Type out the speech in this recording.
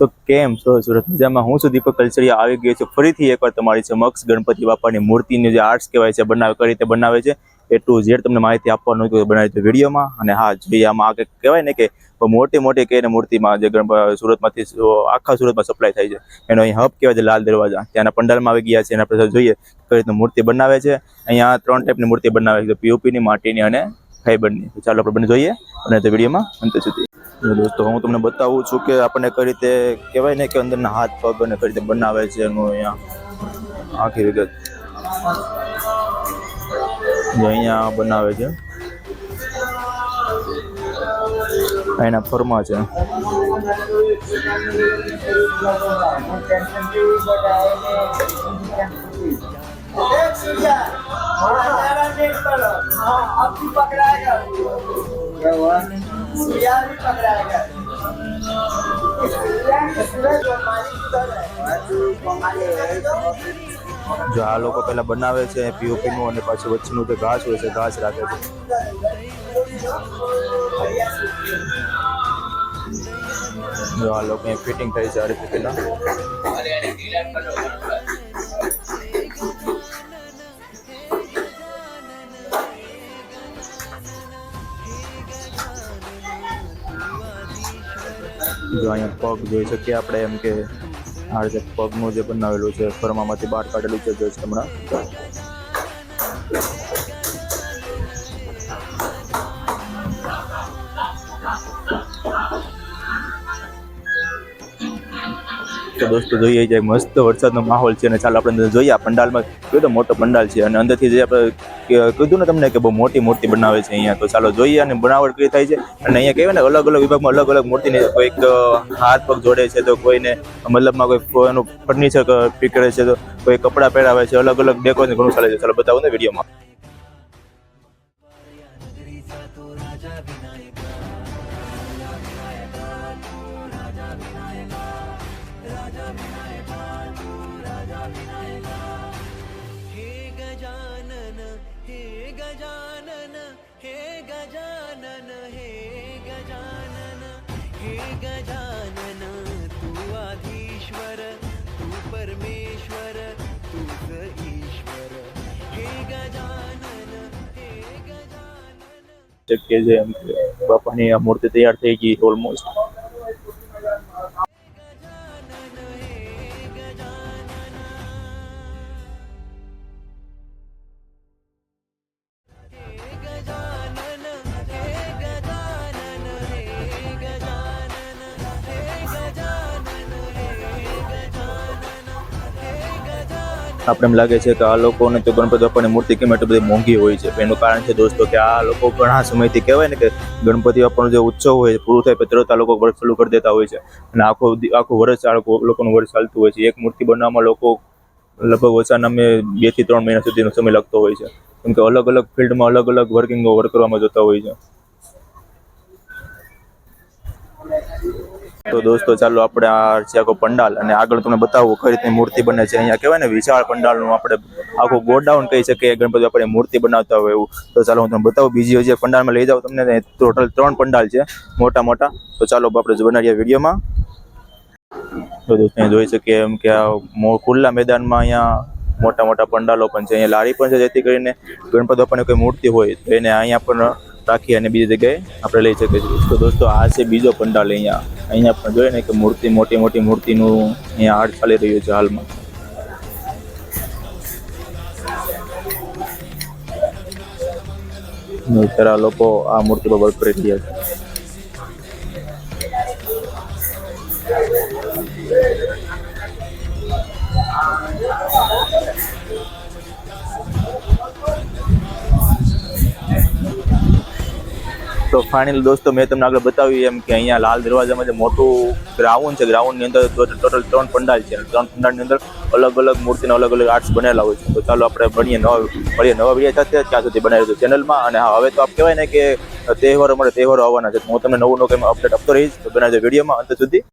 તો કેમ? છો સુરત મજામાં? હું છું દીપક કલચરિયા આવી ગયો છું. ફરીથી એકવાર તમારી સમક્ષ ગણપતિ બાપાની મૂર્તિની જે આર્ટ્સ કહેવાય છે, બનાવે, કઈ રીતે બનાવે છે, એ ટુ ઝેડ તમને માહિતી આપવાનું હતું બનાવી છે વિડીયોમાં. અને હા, જોઈએ, આમાં આગળ કહેવાય ને કે મોટી મોટી કહીને મૂર્તિમાં જે સુરતમાંથી આખા સુરતમાં સપ્લાય થાય છે. એનો અહીં હબ કહેવાય છે લાલ દરવાજા. ત્યાંના પંડાલમાં આવી ગયા છે. એના આપણે જોઈએ કઈ રીતનું મૂર્તિ બનાવે છે. અહીંયા ત્રણ ટાઈપની મૂર્તિ બનાવે છે. પીઓપીની માટીની અને ફાઈબરની તો ચાલો આપણે બંને જોઈએ અને તે વિડીયોમાં અંત સુધી. દોસ્તો, હું તમને બતાવું છું કે આપણને કઈ રીતે કહેવાય ને કે અંદરના હાથ પગ અને કઈ રીતે બનાવે છે એનું અહીંયા આખી વિગત. અહીંયા બનાવે છે. એના ફરમા છે. अब भी पकड़ाएगा क्या हुआ सूर्या भी पकड़ाएगा सूर्या के सूरज और मालिक उधर है જો આ લોકો પહેલા બનાવે છે પીઓપી નું અને પાછું વચ્ચેનું જે ઘાસ હોય છે ઘાસ રાખે છે જો આ લોકો ફિટિંગ થાય છે આ રીતે પહેલા જો અહીંયા પગ જોઈ શકીએ આપણે એમ કે આ જે પગનું જે બનાવેલું છે, ફરમામાંથી બહાર કાઢેલું છે, જોઈ છે હમણાં. તો દોસ્તો જોઈએ જાય, મસ્ત વરસાદનો માહોલ છે અને ચાલો આપણે અંદર જોઈએ પંડાલમાં. કેવો મોટો પંડાલ છે અને અંદરથી જે આપણે કીધું ને તમને કે બહુ મોટી મૂર્તિ બનાવે છે અહીંયા. તો ચાલો જોઈએ અને બનાવટ કઈ થાય છે. અને અહીંયા કહેવાય ને અલગ અલગ વિભાગમાં અલગ અલગ મૂર્તિને કોઈક હાથ પગ જોડે છે તો કોઈને મતલબમાં કોઈ એનું ફર્નિચર પીક કરે છે તો કોઈ કપડાં પહેરાવે છે, અલગ અલગ ડેકોરેશન ઘણું ચાલે છે. ચાલો બતાવો ને વિડીયોમાં. हे गजानन हे गजानन हे गजानन तू आधीश्वर तू परमेश्वर तूच ईश्वर हे गजानन हे गजानन શકીએ છે એમ કે બાપાની આ મૂર્તિ તૈયાર થઈ ગઈ ઓલમોસ્ટ આપણે એમ લાગે છે કે આ લોકોને તો ગણપતિ બાપાની મૂર્તિ કેમ એટલી બધી મોંઘી હોય છે? એનું કારણ છે દોસ્તો કે આ લોકો ઘણા સમયથી કહેવાય ને કે ગણપતિ બાપાનો જે ઉત્સવ હોય છે, પૂરું થાય પછી તરત આ લોકો વર્ક ચાલુ કરી દેતા હોય છે. અને આખો આખું વર્ષ આ લોકોનું વર્ષ ચાલતું હોય છે. એક મૂર્તિ બનાવવામાં લોકો લગભગ ઓછા નામે બેથી ત્રણ મહિના સુધીનો સમય લાગતો હોય છે. કેમ કે અલગ અલગ ફિલ્ડમાં અલગ અલગ વર્કિંગો વર્ક કરવામાં જતા હોય છે. તો દોસ્તો, ચાલો આપણે આ છે આખો પંડાલ અને આગળ તમને બતાવું રીતની મૂર્તિ બને છે. અહીંયા કહેવાય ને, વિશાળ પંડાલનું આપણે આખું ગોડાઉન કહી શકીએ. ગણપતિ બાપાની મૂર્તિ બનાવતા હોય એવું. તો ચાલો હું તમને બતાવું, બીજી જે પંડાલમાં લઈ જાઉં તમને. ટોટલ ત્રણ પંડાલ છે, મોટા મોટા. તો ચાલો આપણે બનાવીએ વિડીયોમાં. તો દોસ્તો જોઈ શકીએ એમ કે આ ખુલ્લા મેદાનમાં અહીંયા મોટા મોટા પંડાલો પણ છે. અહીંયા લારી પણ છે, જેથી કરીને ગણપતિ બાપાની કોઈ મૂર્તિ હોય તો એને અહીંયા પણ રાખી અને બીજી જગ્યાએ આપણે લઈ શકીએ છીએ. તો દોસ્તો, આ છે બીજો પંડાલ અહીંયા. અહીંયા પણ જોઈએ ને કે મૂર્તિ, મોટી મોટી મૂર્તિનું અહીંયા આર્ટ ચાલી રહ્યું છે હાલમાં. અત્યારે લોકો આ મૂર્તિ પર વર્ક કરી રહ્યા છે. તો ફાઇનલ દોસ્તો, મેં તમને આગળ બતાવ્યું એમ કે અહીંયા લાલ દરવાજામાં જે મોટું ગ્રાઉન્ડ છે ગ્રાઉન્ડની અંદર ટોટલ ત્રણ પંડાલ છે. ત્રણ પંડાલની અંદર અલગ અલગ મૂર્તિના અલગ અલગ આર્ટ્સ બનેલા હોય છે. તો ચાલો આપણે ભણીએ નવા ભણીએ નવા વીડિયો સાથે, ત્યાં સુધી બનાવી દો ચેનલમાં અને હા, હવે તો આપ કહેવાય ને કે તહેવારો અમારે તહેવારો આવવાના છે. હું તમને નવું નવું કંઈ અપડેટ આપતો રહીશ. તો બનાવી વિડીયોમાં. અંત સુધી